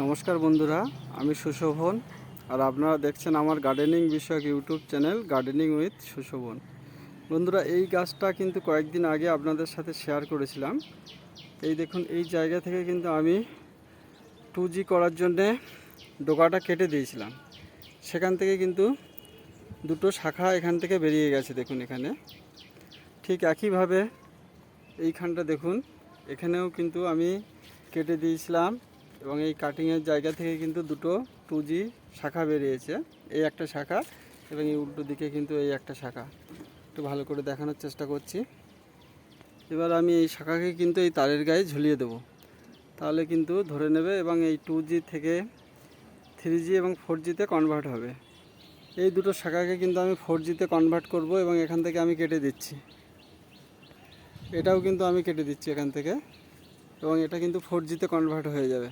নমস্কার বন্ধুরা, আমি সুশোভন আর আপনারা দেখছেন আমার গার্ডেনিং বিষয়ক YouTube channel gardening with Sushobhan. বন্ধুরা, এই গাছটা কিন্তু কয়েকদিন আগে আপনাদের সাথে শেয়ার করেছিলাম। এই দেখুন, এই জায়গা থেকে কিন্তু আমি টু করার জন্যে ডোকাটা কেটে দিয়েছিলাম। সেখান থেকে কিন্তু দুটো শাখা এখান থেকে বেরিয়ে গেছে, দেখুন এখানে। ঠিক একইভাবে এইখানটা দেখুন, এখানেও কিন্তু আমি কেটে দিয়েছিলাম। এবং এই কাটিংয়ের জায়গা থেকে কিন্তু দুটো টু জি শাখা বেরিয়েছে। এই একটা শাখা এবং এই উল্টো দিকে কিন্তু এই একটা শাখা। একটু ভালো করে দেখানোর চেষ্টা করছি। এবার আমি এই শাখাকে কিন্তু এই তারের গায়ে ঝুলিয়ে দেবো। তাহলে কিন্তু ধরে নেবে এবং এই টু জি থেকে থ্রি জি এবং ফোর জিতে কনভার্ট হবে। এই দুটো শাখাকে কিন্তু আমি ফোর জিতে কনভার্ট করব এবং এখান থেকে আমি কেটে দিচ্ছি। এটাও কিন্তু আমি কেটে দিচ্ছি এখান থেকে। এবং এটা কিন্তু ফোর জিতে কনভার্ট হয়ে যাবে।